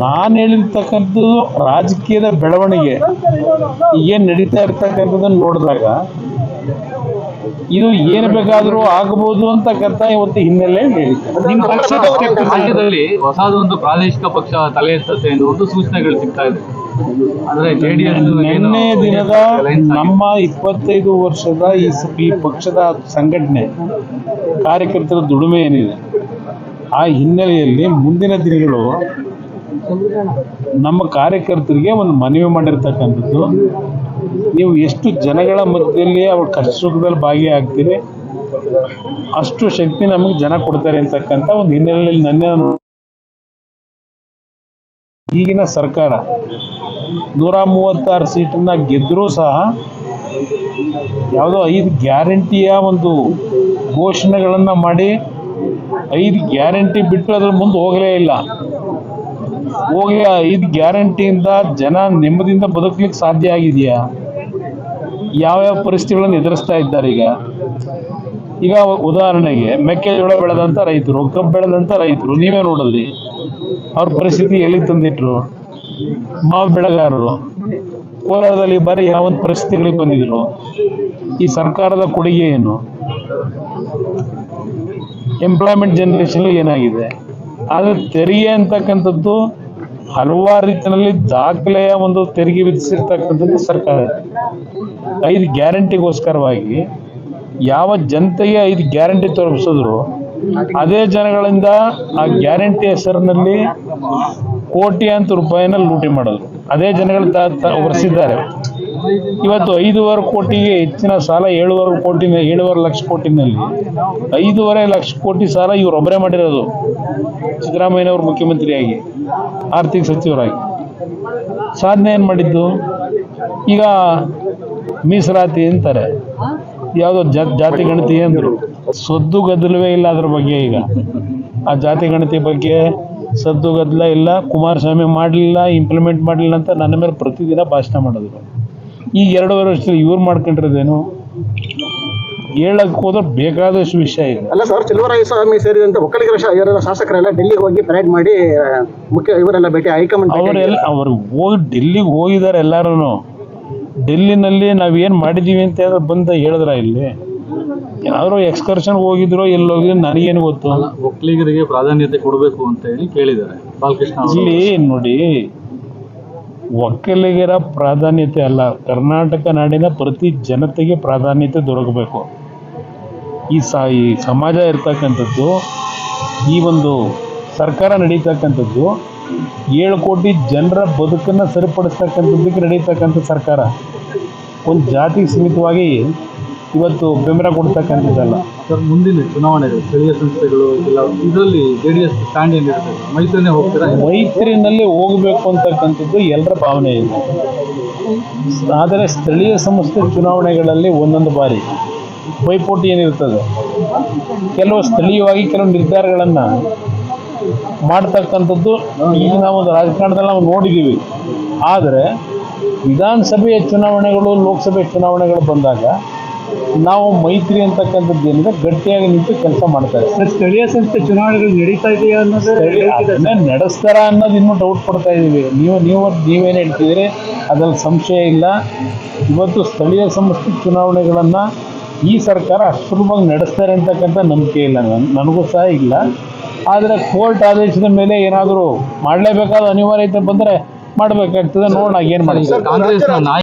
ನಾನು ಹೇಳಿರ್ತಕ್ಕಂಥದ್ದು ರಾಜಕೀಯದ ಬೆಳವಣಿಗೆ. ಏನ್ ನಡೀತಾ ಇರ್ತಕ್ಕಂಥದ್ದನ್ನ ನೋಡಿದಾಗ ಇದು ಏನು ಬೇಕಾದರೂ ಆಗಬಹುದು ಅಂತಕ್ಕಂಥ ಇವತ್ತು ಹಿನ್ನೆಲೆ ರಾಜ್ಯದಲ್ಲಿ ಹೊಸದೊಂದು ಪ್ರಾದೇಶಿಕ ಪಕ್ಷ ತಲೆ ಎತ್ತುತ್ತೆ ಒಂದು ಸೂಚನೆಗಳು ಸಿಗ್ತಾ ಇದೆ. ಅಂದ್ರೆ ಜೆಡಿಎಸ್ ನಿನ್ನೆ ದಿನದ ನಮ್ಮ ಇಪ್ಪತ್ತೈದು ವರ್ಷದ ಈ ಪಕ್ಷದ ಸಂಘಟನೆ ಕಾರ್ಯಕರ್ತರ ದುಡಿಮೆ ಏನಿದೆ ಆ ಹಿನ್ನೆಲೆಯಲ್ಲಿ ಮುಂದಿನ ದಿನಗಳು ನಮ್ಮ ಕಾರ್ಯಕರ್ತರಿಗೆ ಒಂದು ಮನವಿ ಮಾಡಿರ್ತಕ್ಕಂಥದ್ದು. ನೀವು ಎಷ್ಟು ಜನಗಳ ಮಧ್ಯದಲ್ಲಿ ಅವ್ರ ಕಷ್ಟ ಸುಖದಲ್ಲಿ ಭಾಗಿಯಾಗ್ತೀರಿ, ಅಷ್ಟು ಶಕ್ತಿ ನಮಗೆ ಜನ ಕೊಡ್ತಾರೆ ಅಂತಕ್ಕಂಥ ಒಂದು ಹಿನ್ನೆಲೆಯಲ್ಲಿ ನನ್ನ ಈಗಿನ ಸರ್ಕಾರ ನೂರ ಮೂವತ್ತಾರು ಸೀಟನ್ನ ಗೆದ್ದರೂ ಸಹ ಯಾವುದೋ ಐದು ಗ್ಯಾರಂಟಿಯ ಒಂದು ಘೋಷಣೆಗಳನ್ನು ಮಾಡಿ, ಐದು ಗ್ಯಾರಂಟಿ ಬಿಟ್ಟು ಅದ್ರ ಮುಂದೆ ಹೋಗಲೇ ಇಲ್ಲ. ಹೋಗಿ ಐದು ಗ್ಯಾರಂಟಿಯಿಂದ ಜನ ನೆಮ್ಮದಿಯಿಂದ ಬದುಕಲಿಕ್ಕೆ ಸಾಧ್ಯ ಆಗಿದೆಯಾ? ಯಾವ್ಯಾವ ಪರಿಸ್ಥಿತಿಗಳನ್ನು ಎದುರಿಸ್ತಾ ಇದ್ದಾರೆ ಈಗ? ಈಗ ಉದಾಹರಣೆಗೆ, ಮೆಕ್ಕೆಜೋಳ ಬೆಳೆದಂಥ ರೈತರು, ಕಬ್ಬು ಬೆಳೆದಂಥ ರೈತರು, ನೀವೇ ನೋಡಿದ್ರಿ. ಅವ್ರ ಪರಿಸ್ಥಿತಿ ಎಲ್ಲಿ ತಂದಿಟ್ರು? ಮಾವು ಬೆಳೆಗಾರರು. ಕೋಲಾರದಲ್ಲಿ ಬರೀ ಯಾವ ಒಂದು ಪರಿಸ್ಥಿತಿಗಳಿಗೆ ಬಂದಿದ್ರು. ಈ ಸರ್ಕಾರದ ಕೊಡುಗೆ ಏನು? ಎಂಪ್ಲಾಯ್ಮೆಂಟ್ ಜನರೇಷನ್ ಏನಾಗಿದೆ? ಆದರೆ ತೆರಿಗೆ ಅಂತಕ್ಕಂಥದ್ದು ಹಲವಾರು ರೀತಿಯಲ್ಲಿ ದಾಖಲೆಯ ಒಂದು ತೆರಿಗೆ ವಿಧಿಸಿರ್ತಕ್ಕಂಥದ್ದು ಸರ್ಕಾರ. ಐದು ಗ್ಯಾರಂಟಿಗೋಸ್ಕರವಾಗಿ ಯಾವ ಜನತೆಗೆ ಐದು ಗ್ಯಾರಂಟಿ ತೋರಿಸಿದ್ರು ಅದೇ ಜನಗಳಿಂದ ಆ ಗ್ಯಾರಂಟಿ ಹೆಸರಿನಲ್ಲಿ ಕೋಟ್ಯಾಂತರ ರೂಪಾಯಿನ ಲೂಟಿ ಮಾಡೋದು. ಅದೇ ಜನಗಳು ಒರೆಸಿದ್ದಾರೆ. ಇವತ್ತು ಐದೂವರೆ ಕೋಟಿಗೆ ಹೆಚ್ಚಿನ ಸಾಲ, ಏಳುವರೆ ಕೋಟಿ, ಏಳುವರೆ ಲಕ್ಷ ಕೋಟಿನಲ್ಲಿ. ಐದೂವರೆ ಲಕ್ಷ ಕೋಟಿ ಸಾಲ ಇವ್ರು ಒಬ್ಬರೇ ಮಾಡಿರೋದು. ಸಿದ್ದರಾಮಯ್ಯನವರು ಮುಖ್ಯಮಂತ್ರಿಯಾಗಿ, ಆರ್ಥಿಕ ಸಚಿವರಾಗಿ. ಸಾಧನೆ ಏನು ಮಾಡಿದ್ದು? ಈಗ ಮೀಸಲಾತಿ ಅಂತಾರೆ. ಯಾವುದೋ ಜಾತಿ ಗಣತಿ ಅಂದರು. ಸದ್ದು ಗದ್ದಲವೇ ಇಲ್ಲ ಅದ್ರ ಬಗ್ಗೆ ಈಗ. ಆ ಜಾತಿ ಗಣತಿ ಬಗ್ಗೆ ಸದ್ದು ಗದ್ದಲ ಇಲ್ಲ ಕುಮಾರಸ್ವಾಮಿ ಮಾಡಲಿಲ್ಲ ಇಂಪ್ಲಿಮೆಂಟ್ ಮಾಡಲಿಲ್ಲ ಅಂತ ನನ್ನ ಮೇಲೆ ಪ್ರತಿದಿನ ಭಾಷಣ ಮಾಡಿದ್ರು ಈಗ ಎರಡೂವರೆ ವರ್ಷದಲ್ಲಿ ಇವ್ರು ಮಾಡ್ಕೊಂಡಿರೋದೇನು? ಹೇಳಕ್ಕೆ ಹೋದ್ರೆ ಬೇಕಾದಷ್ಟು ವಿಷಯ ಇದೆ. ಅಲ್ಲ ಸರ್ ಸ್ವಾಮಿ ಸೇರಿದಂತೆ ಒಕ್ಕಲಿಗರ ಶಾಸಕರೆಲ್ಲ ಡೆಲ್ಲಿಗೆ ಹೋಗಿ ಪರೇಡ್ ಮಾಡಿ ಮುಖ್ಯ ಇವರೆಲ್ಲ ಭೇಟಿ ಹೈಕಮಾಂಡ್ ಅವರೆಲ್ಲ ಅವರು ಹೋಗಿ ಡೆಲ್ಲಿಗೆ ಹೋಗಿದ್ದಾರೆ ಎಲ್ಲರೂ ಡೆಲ್ಲಿನಲ್ಲಿ ನಾವೇನು ಮಾಡಿದ್ದೀವಿ ಅಂತ ಬಂದು ಹೇಳಿದ್ರ ಇಲ್ಲಿ? ಯಾರೋ ಎಕ್ಸ್ಕರ್ಷನ್ ಹೋಗಿದ್ರು ಎಲ್ಲಿ ಹೋಗಿದ್ರು ನನಗೇನು ಗೊತ್ತು. ಒಕ್ಕಲಿಗರಿಗೆ ಪ್ರಾಧಾನ್ಯತೆ ಕೊಡಬೇಕು ಅಂತ ಹೇಳಿ ಕೇಳಿದ್ದಾರೆ. ಬಾಲಕೃಷ್ಣ ಇಲ್ಲಿ ನೋಡಿ ಒಕ್ಕಲಿಗರ ಪ್ರಾಧಾನ್ಯತೆ ಅಲ್ಲ. ಕರ್ನಾಟಕ ನಾಡಿನ ಪ್ರತಿ ಜನತೆಗೆ ಪ್ರಾಧಾನ್ಯತೆ ದೊರಕಬೇಕು. ಈ ಸ ಈ ಸಮಾಜ ಇರ್ತಕ್ಕಂಥದ್ದು ಈ ಒಂದು ಸರ್ಕಾರ ನಡೀತಕ್ಕಂಥದ್ದು ಏಳು ಕೋಟಿ ಜನರ ಬದುಕನ್ನು ಸರಿಪಡಿಸ್ತಕ್ಕಂಥದ್ದಕ್ಕೆ ನಡೀತಕ್ಕಂಥ ಸರ್ಕಾರ. ಒಂದು ಜಾತಿ ಸೀಮಿತವಾಗಿ ಇವತ್ತು ಬೆಂಬಲ ಕೊಡ್ತಕ್ಕಂಥದ್ದಲ್ಲ. ಸರ್ ಮುಂದಿನ ಚುನಾವಣೆಗಳು ಸ್ಥಳೀಯ ಸಂಸ್ಥೆಗಳು ಎಲ್ಲ ಇದರಲ್ಲಿ ಜೆಡಿಎಸ್ ಸ್ಟ್ಯಾಂಡ್ ಏನಿರುತ್ತೆ ಮೈತ್ರಿನೇ ಹೋಗ್ತೀರಾ? ಮೈತ್ರಿನಲ್ಲಿ ಹೋಗಬೇಕು ಅಂತಕ್ಕಂಥದ್ದು ಎಲ್ಲರ ಭಾವನೆ ಇದೆ. ಆದರೆ ಸ್ಥಳೀಯ ಸಂಸ್ಥೆ ಚುನಾವಣೆಗಳಲ್ಲಿ ಒಂದೊಂದು ಬಾರಿ ಪೈಪೋಟಿ ಏನಿರ್ತದೆ ಕೆಲವು ಸ್ಥಳೀಯವಾಗಿ ಕೆಲವು ನಿರ್ಧಾರಗಳನ್ನು ಮಾಡ್ತಕ್ಕಂಥದ್ದು ಈಗ ನಾವು ಒಂದು ರಾಜಕಾರಣದಲ್ಲಿ ನಾವು ನೋಡಿದ್ದೀವಿ. ಆದರೆ ವಿಧಾನಸಭೆಯ ಚುನಾವಣೆಗಳು ಲೋಕಸಭೆ ಚುನಾವಣೆಗಳು ಬಂದಾಗ ನಾವು ಮೈತ್ರಿ ಅಂತಕ್ಕಂಥದ್ದು ಏನಿದೆ ಗಟ್ಟಿಯಾಗಿ ನಿಂತು ಕೆಲಸ ಮಾಡ್ತಾರೆ ಸ್ಥಳೀಯ ಸಂಸ್ಥೆ ಚುನಾವಣೆಗಳು ನಡೀತಾ ಇದೆಯಾ ಅನ್ನೋದು ನಡೆಸ್ತಾರ ಅನ್ನೋದು ಇನ್ನೂ ಡೌಟ್ ಪಡ್ತಾ ಇದ್ದೀವಿ ನೀವು ನೀವು ನೀವೇನು ಹೇಳ್ತಿದ್ದೀರಿ? ಅದ್ರಲ್ಲಿ ಸಂಶಯ ಇಲ್ಲ. ಇವತ್ತು ಸ್ಥಳೀಯ ಸಂಸ್ಥೆ ಚುನಾವಣೆಗಳನ್ನು ಈ ಸರ್ಕಾರ ಅಷ್ಟು ಸುಲಭವಾಗಿ ನಡೆಸ್ತಾರೆ ಅಂತಕ್ಕಂಥ ನಂಬಿಕೆ ಇಲ್ಲ. ನನ್ ನನಗೂ ಸಹ ಇಲ್ಲ. ಆದರೆ ಕೋರ್ಟ್ ಆದೇಶದ ಮೇಲೆ ಏನಾದರೂ ಮಾಡಲೇಬೇಕಾದ ಅನಿವಾರ್ಯತೆ ಬಂದರೆ ಮಾಡಬೇಕಾಗ್ತದೆ. ನೋಡೋಣ ಏನು ಮಾಡಿ